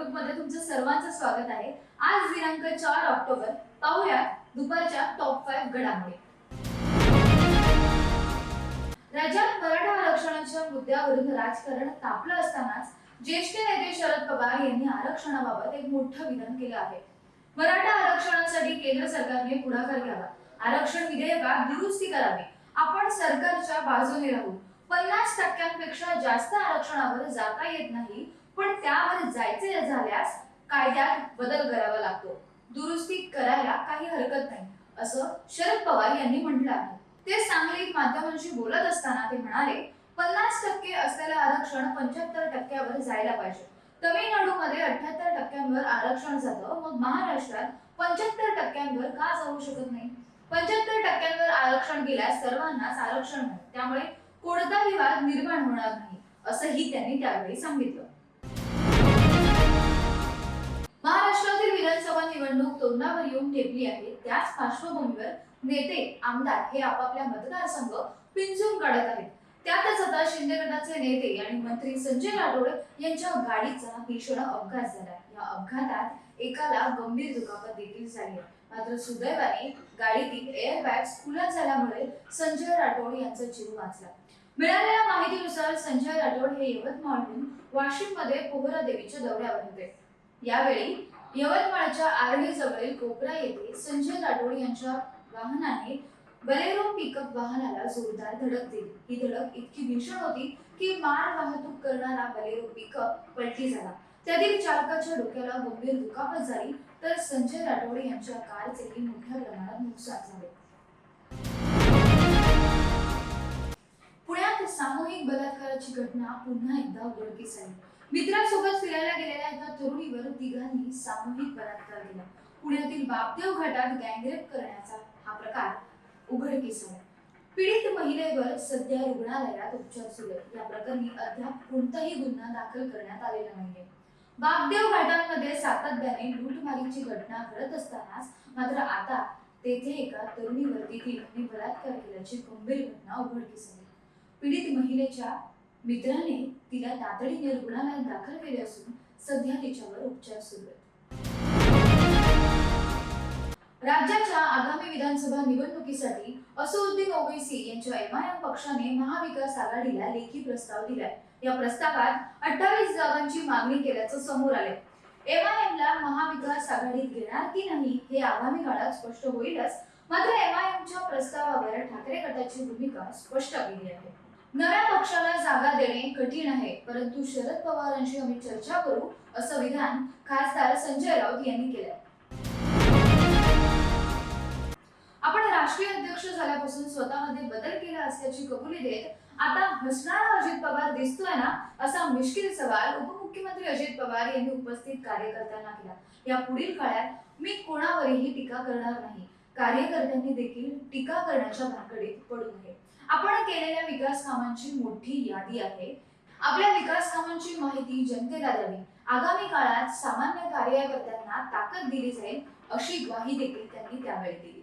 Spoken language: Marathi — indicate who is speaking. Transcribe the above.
Speaker 1: आउटलुकमध्ये तुमचं सर्वांचं स्वागत आहे. आज दिनांक चार ऑक्टोबर पाहूया दुपारच्या टॉप फाईव्ह घडामोडी. राज्यात मराठा आरक्षणाच्या मुद्द्यावरून राजकारण तापलं असतानाच ज्येष्ठ नेते शरद पवार यांनी आरक्षणाबाबत एक मोठं विधान केलं आहे. मराठा आरक्षणासाठी केंद्र सरकारने पुढाकार घ्यावा. आरक्षण विधेयकात दुरुस्ती करावी. आपण सरकारच्या बाजूने राहू. पन्नास टक्क्यांपेक्षा जास्त आरक्षणावर जाता येत नाही पण त्यावर जायचं झाल्यास कायद्यात बदल करावा लागतो. दुरुस्ती करायला काही हरकत नाही असं शरद पवार यांनी म्हटलं आहे. ते सांगलीत माध्यमांशी बोलत असताना ते म्हणाले पन्नास टक्के असलेलं आरक्षण पंच्याहत्तर टक्क्यावर जायला पाहिजे. तमिळनाडूमध्ये अठ्याहत्तर टक्क्यांवर आरक्षण जातं मग महाराष्ट्रात पंच्याहत्तर टक्क्यांवर का जाऊ शकत नाही? पंच्याहत्तर टक्क्यांवर आरक्षण गेल्यास सर्वांनाच आरक्षण त्यामुळे कोणताही वाद निर्माण होणार नाही असंही त्यांनी त्यावेळी सांगितलं. विधानसभा निवडणूक तोंडावर येऊन ठेपली आहे. त्याच पार्श्वभूमीवर नेते आमदार हे आपापल्या मतदारसंघ पिंजून काढत आहेत. त्यातच आता शिंदे गटाचे नेते आणि मंत्री संजय राठोड यांच्या गाडीचा भीषण अपघात झाला. या अपघातात एकाला गंभीर दुखापत देखील झाली आहे. मात्र सुदैवाने गाडीतील एअर बॅग्स खुला झाल्यामुळे संजय राठोड यांचा जीव वाचला. मिळालेल्या माहितीनुसार संजय राठोड हे यवतमाळहून वाशिममध्ये पोहरा देवीच्या दौऱ्यावर होते. यावेळी यवतमाळच्या आर्वी जवळील कोपरा येथे संजय राठोड यांच्या वाहनाने बलेरो पिकअप वाहनाला जोरदार धडक दिली. ही धडक इतकी भीषण होती की माल वाहतूक करणारा बलेरो पिकअप पलटी झाला. त्यातील चालकाच्या डोक्याला गंभीर दुखापत झाली तर संजय राठोड यांच्या कारचेही मोठ्या प्रमाणात नुकसान झाले. पुण्यात सामूहिक बलात्काराची घटना पुन्हा एकदा उघडकीस आली. मित्रांसोबत फिरायला गेलेल्या एका तरुणीवर तिघांनी सामूहिक बलात्कार केला. पुण्यातील बापदेव घाटात गँगरेप करण्याचा हा प्रकार उघडकीस आला पीडित महिलेवर सध्या रुग्णालयात उपचार सुरू आहेत. या प्रकरणी अद्याप कोणताही गुन्हा दाखल करण्यात आलेला नाहीये. बापदेव घाटांमध्ये सातत्याने लूटमारीची घटना घडत असतानाच मात्र आता तेथे एका तरुणीवरती तिघांनी बलात्कार केल्याची गंभीर घटना उघडकीस आली पीडित महिलेच्या मित्राने तिला तातडीने रुग्णालयात दाखल केले असून सध्या तिच्यावर उपचार सुरू आहेत. राज्याच्या आगामी विधानसभा निवडणुकीसाठी असउद्दीन ओवैसी यांच्या एमआयएम पक्षाने महाविकास आघाडीला लेखी प्रस्ताव दिलाय. या प्रस्तावात अठ्ठावीस जागांची मागणी केल्याचं समोर आले एमआयएम ला महाविकास आघाडीत घेणार की नाही हे आगामी काळात स्पष्ट होईलच मात्र एमआयएमच्या प्रस्तावावर ठाकरे गटाची भूमिका स्पष्ट केली आहे. नव्या पक्षाला जागा देणे कठीण आहे परंतु शरद पवारांशी आम्ही चर्चा करू असं विधान खासदार संजय राऊत यांनी केलं आपण राष्ट्रीय अध्यक्ष झाल्यापासून स्वतःमध्ये बदल केला असल्याची कबुली देत आता हसणारा अजित पवार दिसतोय ना असा मिश्किल सवाल उपमुख्यमंत्री अजित पवार यांनी उपस्थित कार्यकर्त्यांना केला. या पुढील काळात मी कोणावरही टीका करणार नाही. कार्यकर्त्यांनी देखील टीका करण्याच्या भानगडीत पडू नये. आपण केलेल्या विकास कामांची मोठी यादी आहे. आपल्या विकास कामांची माहिती जनतेला द्यावी. आगामी काळात सामान्य कार्यकर्त्यांना ताकद दिली जाईल अशी ग्वाही देखील त्यांनी त्यावेळी दिली.